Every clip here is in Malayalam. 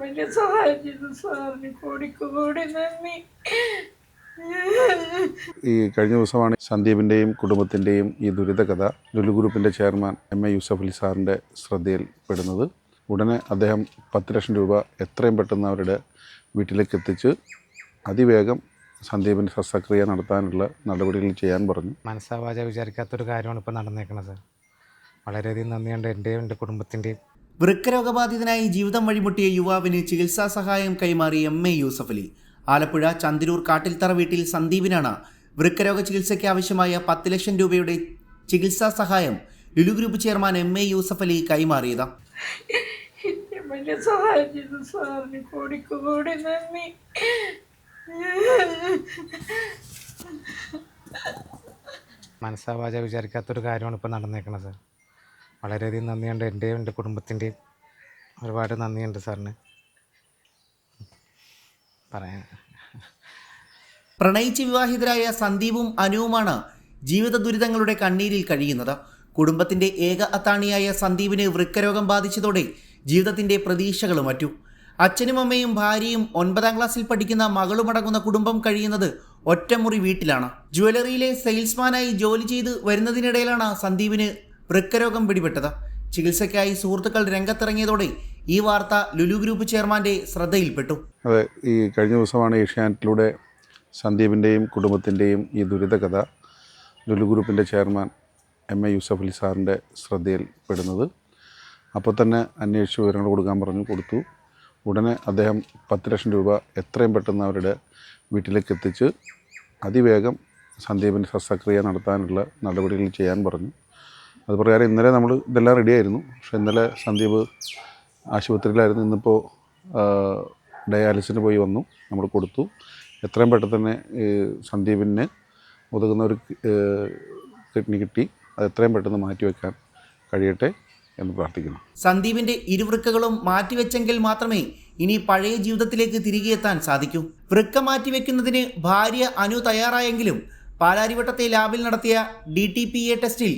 വലിയ സഹായം ചെയ്തു സാറിന് കോടിക്ക് കോടി നന്ദി. ഈ കഴിഞ്ഞ ദിവസമാണ് സന്ദീപിന്റെയും കുടുംബത്തിന്റെയും ഈ ദുരിത കഥ ലുലു ഗ്രൂപ്പിന്റെ chairman M A Yusuf Ali സാറിന്റെ ശ്രദ്ധയിൽപ്പെടുന്നത്. ഉടനെ അദ്ദേഹം പത്ത് ലക്ഷം രൂപ എത്രയും പെട്ടെന്ന് അവരുടെ വീട്ടിലേക്ക് എത്തിച്ച് അതിവേഗം സന്ദീപിന്റെ ശസ്ത്രക്രിയ നടത്താനുള്ള നടപടികൾ ചെയ്യാൻ പറഞ്ഞു. മനസ്സാവാച വിചാരിക്കാത്തൊരു കാര്യമാണ് ഇപ്പോൾ നടന്നേക്കുന്നത് വളരെയധികം നന്ദിയുണ്ട്. എന്റെയും എന്റെ കുടുംബത്തിന്റെയും വൃക്കരോഗബാധിതനായി ജീവിതം വഴിമുട്ടിയ യുവാവിന് ചികിത്സാ സഹായം കൈമാറി എം എ യൂസഫ് അലി. ആലപ്പുഴ ചന്തിരൂർ കാട്ടിൽത്തറ വീട്ടിൽ സന്ദീപിനാണ് വൃക്കരോഗ ചികിത്സയ്ക്ക് ആവശ്യമായ പത്ത് ലക്ഷം രൂപയുടെ ചികിത്സാ സഹായം Lulu group chairman M A Yusuf Ali കൈമാറിയത്. എന്നെ വലിയ സഹായം ചെയ്തു സാറിന് കോടിക്ക് നന്ദി. മനസ്സാവാച വിചാരിക്കാത്തൊരു കാര്യമാണ് ഇപ്പോൾ നടന്നേക്കണത്. വളരെയധികം നന്ദിയുണ്ട്. എന്റെയും എന്റെ കുടുംബത്തിന്റെയും ഒരുപാട് നന്ദിയുണ്ട് സാറിന്. പറയാൻ പ്രണയിച്ച് വിവാഹിതരായ സന്ദീപും അനുവുമാണ് ജീവിത ദുരിതങ്ങളുടെ കണ്ണീരിൽ കഴിയുന്നത്. കുടുംബത്തിന്റെ ഏക അത്താണിയായ സന്ദീപിന് വൃക്കരോഗം ബാധിച്ചതോടെ ജീവിതത്തിന്റെ പ്രതീക്ഷകൾ മറ്റു. അച്ഛനും അമ്മയും ഭാര്യയും ഒൻപതാം ക്ലാസ്സിൽ പഠിക്കുന്ന മകളുമടങ്ങുന്ന കുടുംബം കഴിയുന്നത് ഒറ്റമുറി വീട്ടിലാണ്. ജുവലറിയിലെ സെയിൽസ്മാനായി ജോലി ചെയ്ത് വരുന്നതിനിടയിലാണ് സന്ദീപിന് വൃക്കരോഗം പിടിപെട്ടത്. ചികിത്സയ്ക്കായി സുഹൃത്തുക്കൾ രംഗത്തിറങ്ങിയതോടെ ഈ വാർത്ത ലുലു ഗ്രൂപ്പ് ചെയർമാന്റെ ശ്രദ്ധയിൽപ്പെട്ടു. അതെ ഈ കഴിഞ്ഞ ദിവസമാണ് ഏഷ്യാനെറ്റിലൂടെ സന്ദീപിന്റെയും കുടുംബത്തിന്റെയും ഈ ദുരിത കഥ ലുലു ഗ്രൂപ്പിന്റെ chairman M A Yusuf Ali സാറിന്റെ ശ്രദ്ധയിൽപ്പെടുന്നത് അപ്പോൾ തന്നെ അന്വേഷിച്ച് വിവരങ്ങൾ കൊടുക്കാൻ പറഞ്ഞു കൊടുത്തു. ഉടനെ അദ്ദേഹം പത്ത് ലക്ഷം രൂപ എത്രയും പെട്ടെന്ന് അവരുടെ വീട്ടിലേക്ക് എത്തിച്ച് അതിവേഗം സന്ദീപിന്റെ ശസ്ത്രക്രിയ നടത്താനുള്ള നടപടികൾ ചെയ്യാൻ പറഞ്ഞു. അത് പ്രകാരം ഇന്നലെ നമ്മൾ ഇതെല്ലാം റെഡിയായിരുന്നു പക്ഷേ ഇന്നലെ സന്ദീപ് ആശുപത്രിയിലായിരുന്നു. ഇന്നിപ്പോൾ ഡയാലിസിന് പോയി വന്നു. നമ്മൾ കൊടുത്തു. എത്രയും പെട്ടെന്ന് തന്നെ സന്ദീപിന് ഒതുങ്ങുന്ന ഒരു കിഡ്നി കിട്ടി. അത് എത്രയും പെട്ടെന്ന് മാറ്റിവെക്കാൻ കഴിയട്ടെ എന്ന് പ്രാർത്ഥിക്കുന്നു. സന്ദീപിന്റെ ഇരുവൃക്കകളും മാറ്റിവെച്ചെങ്കിൽ മാത്രമേ ഇനി പഴയ ജീവിതത്തിലേക്ക് തിരികെ എത്താൻ സാധിക്കൂ. വൃക്ക മാറ്റിവെക്കുന്നതിന് ഭാര്യ അനു തയ്യാറായെങ്കിലും പാലാരിവട്ടത്തെ ലാബിൽ നടത്തിയ ഡി ടി പി എ ടെസ്റ്റിൽ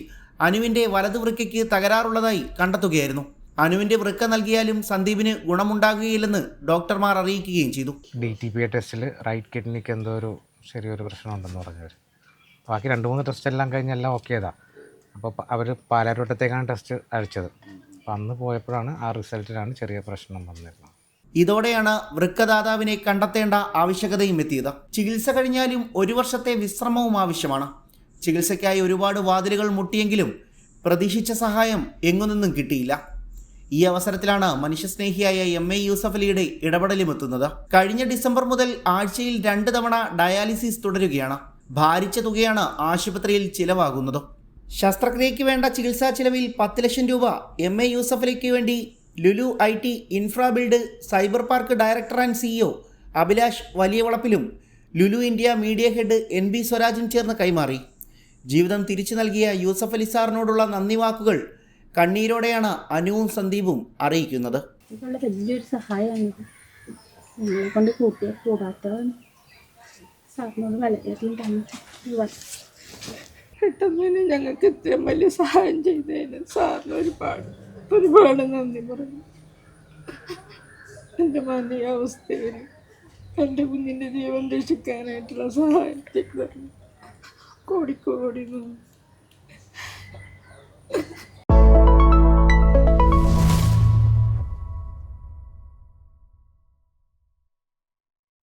അനുവിന്റെ വലതു വൃക്കയ്ക്ക് തകരാറുള്ളതായി കണ്ടെത്തുകയായിരുന്നു. അനുവിന്റെ വൃക്ക നൽകിയാലും സന്ദീപിന് ഗുണമുണ്ടാകുകയില്ലെന്ന് ഡോക്ടർമാർ അറിയിക്കുകയും ചെയ്തു. ഡി ടി പി ടെസ്റ്റിൽ റൈറ്റ് കിഡ്നിക്ക് എന്തോ ഒരു ചെറിയൊരു പ്രശ്നമുണ്ടെന്ന് പറഞ്ഞവർ ബാക്കി രണ്ട് മൂന്ന് ടെസ്റ്റ് എല്ലാം കഴിഞ്ഞ് എല്ലാം ഓക്കെ ചെയ്താ അപ്പോൾ അവർ പാലാരോട്ടത്തേക്കാണ് ടെസ്റ്റ് അയച്ചത് അപ്പം അന്ന് പോയപ്പോഴാണ് ആ റിസൾട്ടിലാണ് ചെറിയ പ്രശ്നം വന്നിരുന്നത്. ഇതോടെയാണ് വൃക്കദാതാവിനെ കണ്ടെത്തേണ്ട ആവശ്യകതയും എത്തിയത്. ചികിത്സ കഴിഞ്ഞാലും ഒരു വർഷത്തെ വിശ്രമവും ആവശ്യമാണ്. ചികിത്സയ്ക്കായി ഒരുപാട് വാതിലുകൾ മുട്ടിയെങ്കിലും പ്രതീക്ഷിച്ച സഹായം എങ്ങുനിന്നും കിട്ടിയില്ല. ഈ അവസരത്തിലാണ് മനുഷ്യസ്നേഹിയായ എം എ യൂസഫലിയുടെ ഇടപെടലും എത്തുന്നത്. കഴിഞ്ഞ ഡിസംബർ മുതൽ ആഴ്ചയിൽ രണ്ട് തവണ ഡയാലിസിസ് തുടരുകയാണ്. ഭാരിച്ച തുകയാണ് ആശുപത്രിയിൽ ചിലവാകുന്നത്. ശസ്ത്രക്രിയയ്ക്ക് വേണ്ട ചികിത്സാ ചിലവിൽ പത്ത് ലക്ഷം രൂപ എം എ യൂസഫലിക്ക് വേണ്ടി Lulu I T Infrabuild cyber park director and CEO Abhilash വലിയ വളപ്പിലും Lulu India media head N B സ്വരാജും ചേർന്ന് കൈമാറി. ജീവിതം തിരിച്ചു നൽകിയ യൂസഫ് അലി സാറിനോടുള്ള നന്ദി വാക്കുകൾ കണ്ണീരോടെയാണ് അനുവും സന്ദീപും അറിയിക്കുന്നത്. ഇതുള്ള വലിയൊരു സഹായമാണ് ഞങ്ങളെ കൊണ്ട് കൂട്ടിയ കൂടാത്തതാണ് സാറിനോട് വളരെയധികം താങ്ക് പെട്ടെന്ന് തന്നെ ഞങ്ങൾക്ക് ഇത്രയും വലിയ സഹായം ചെയ്തതിന് സാറിന് ഒരുപാട് ഒരുപാട് നന്ദി പറഞ്ഞു. എന്റെ മാനീയ അവസ്ഥയിൽ എന്റെ കുഞ്ഞിന്റെ ജീവൻ രക്ഷിക്കാനായിട്ടുള്ള സഹായം ചെയ്തു തന്നു കോടിക്കോടി നന്ദി